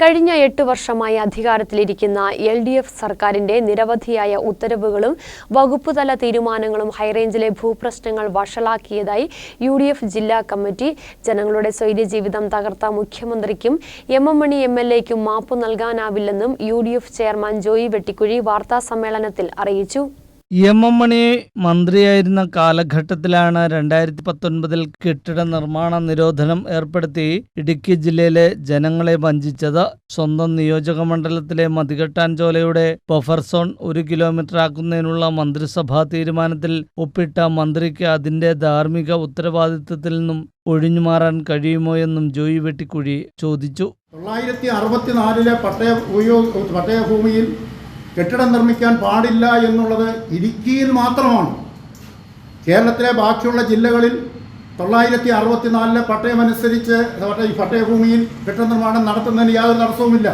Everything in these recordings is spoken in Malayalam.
കഴിഞ്ഞ എട്ട് വർഷമായി അധികാരത്തിലിരിക്കുന്ന എൽ ഡി എഫ് സർക്കാരിന്റെ നിരവധിയായ ഉത്തരവുകളും വകുപ്പുതല തീരുമാനങ്ങളും ഹൈറേഞ്ചിലെ ഭൂപ്രശ്നങ്ങൾ വഷളാക്കിയതായി യു ഡി എഫ് ജില്ലാ കമ്മിറ്റി ജനങ്ങളുടെ സ്വൈര്യജീവിതം തകർത്ത മുഖ്യമന്ത്രിക്കും M M Mani M L എക്കും മാപ്പ് നൽകാനാവില്ലെന്നും U D F chairman Joy Vettikuzhi വാർത്താസമ്മേളനത്തിൽ അറിയിച്ചു. എം എം മണി മന്ത്രിയായിരുന്ന കാലഘട്ടത്തിലാണ് രണ്ടായിരത്തി പത്തൊൻപതിൽ കെട്ടിട നിർമ്മാണ നിരോധനം ഏർപ്പെടുത്തി ഇടുക്കി ജില്ലയിലെ ജനങ്ങളെ വഞ്ചിച്ചത്. സ്വന്തം നിയോജക മണ്ഡലത്തിലെ മതികെട്ടാൻചോലയുടെ ബഫർ സോൺ ഒരു കിലോമീറ്റർ ആക്കുന്നതിനുള്ള മന്ത്രിസഭാ തീരുമാനത്തിൽ ഒപ്പിട്ട മന്ത്രിക്ക് അതിന്റെ ധാർമ്മിക ഉത്തരവാദിത്വത്തിൽ നിന്നും ഒഴിഞ്ഞു മാറാൻ കഴിയുമോ എന്നും ജോയി വെട്ടിക്കുഴി ചോദിച്ചു. തൊള്ളായിരത്തി അറുപത്തിനാലിലെ പട്ടയ ഉപയോഗ പട്ടയഭൂമിയിൽ കെട്ടിടം നിർമ്മിക്കാൻ പാടില്ല എന്നുള്ളത് ഇടുക്കിയിൽ മാത്രമാണ്. കേരളത്തിലെ ബാക്കിയുള്ള ജില്ലകളിൽ തൊള്ളായിരത്തി അറുപത്തിനാലിലെ പട്ടയമനുസരിച്ച് പട്ടയ പട്ടയഭൂമിയിൽ കെട്ടിട നിർമ്മാണം നടത്തുന്നതിന് യാതൊരു തടസ്സവുമില്ല.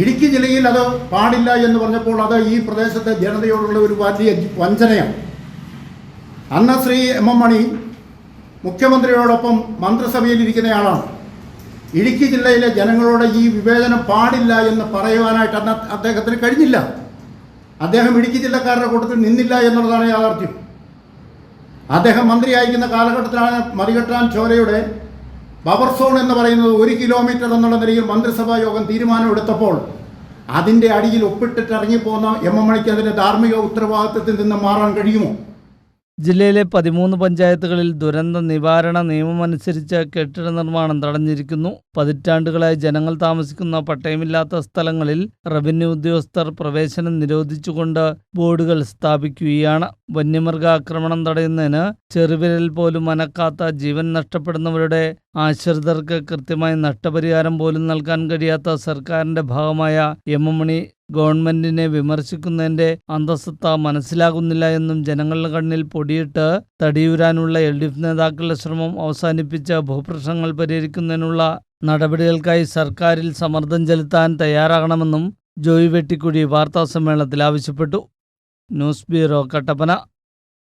ഇടുക്കി ജില്ലയിൽ അത് പാടില്ല എന്ന് പറഞ്ഞപ്പോൾ അത് ഈ പ്രദേശത്തെ ജനതയോടുള്ള ഒരു വലിയ വഞ്ചനയാണ്. അന്ന് ശ്രീ എം എം മണി മുഖ്യമന്ത്രിയോടൊപ്പം മന്ത്രിസഭയിൽ ഇരിക്കുന്നയാളാണ് ഇടുക്കി ജില്ലയിലെ ജനങ്ങളോട് ഈ വിവേചനം പാടില്ല എന്ന് പറയുവാനായിട്ട് അന്ന് അദ്ദേഹത്തിന് കഴിഞ്ഞില്ല. അദ്ദേഹം ഇടുക്കി ജില്ലക്കാരുടെ കൂട്ടത്തിൽ നിന്നില്ല എന്നുള്ളതാണ് യാഥാർത്ഥ്യം. അദ്ദേഹം മന്ത്രിയായിരിക്കുന്ന കാലഘട്ടത്തിലാണ് മറികെട്ടാൻ ചോരയുടെ ബഫർ സോൺ എന്ന് പറയുന്നത് ഒരു കിലോമീറ്റർ എന്നുള്ള നിലയിൽ മന്ത്രിസഭാ യോഗം തീരുമാനമെടുത്തപ്പോൾ അതിന്റെ അടിയിൽ ഒപ്പിട്ടിട്ട് ഇറങ്ങിപ്പോന്ന എം എം മണിക്ക് അതിന്റെ ധാർമ്മിക ഉത്തരവാദിത്വത്തിൽ നിന്ന് മാറാൻ കഴിയുമോ? ജില്ലയിലെ പതിമൂന്ന് പഞ്ചായത്തുകളിൽ ദുരന്ത നിവാരണ നിയമമനുസരിച്ച് കെട്ടിട നിർമ്മാണം തടഞ്ഞിരിക്കുന്നു. പതിറ്റാണ്ടുകളായി ജനങ്ങൾ താമസിക്കുന്ന പട്ടയമില്ലാത്ത സ്ഥലങ്ങളിൽ റവന്യൂ ഉദ്യോഗസ്ഥർ പ്രവേശനം നിരോധിച്ചുകൊണ്ട് ബോർഡുകൾ സ്ഥാപിക്കുകയാണ്. വന്യമൃഗ ആക്രമണം തടയുന്നതിന് ചെറുവിരൽ പോലും അനക്കാത്ത ജീവൻ നഷ്ടപ്പെടുന്നവരുടെ ആശ്രിതർക്ക് കൃത്യമായി നഷ്ടപരിഹാരം പോലും നൽകാൻ കഴിയാത്ത സർക്കാരിന്റെ ഭാഗമായ എം എം മണി ഗവൺമെന്റിനെ വിമർശിക്കുന്നതിന്റെ അന്തസ്സത്ത മനസ്സിലാകുന്നില്ല എന്നും ജനങ്ങളുടെ കണ്ണിൽ പൊടിയിട്ട് തടിയൂരാനുള്ള എൽ ഡി എഫ് നേതാക്കളുടെ ശ്രമം അവസാനിപ്പിച്ച ഭൂപ്രശ്നങ്ങൾ പരിഹരിക്കുന്നതിനുള്ള നടപടികൾക്കായി സർക്കാരിൽ സമ്മർദ്ദം ചെലുത്താൻ തയ്യാറാകണമെന്നും ജോയി വെട്ടിക്കുഴി വാർത്താസമ്മേളനത്തിൽ ആവശ്യപ്പെട്ടു. News bureau Kattappana.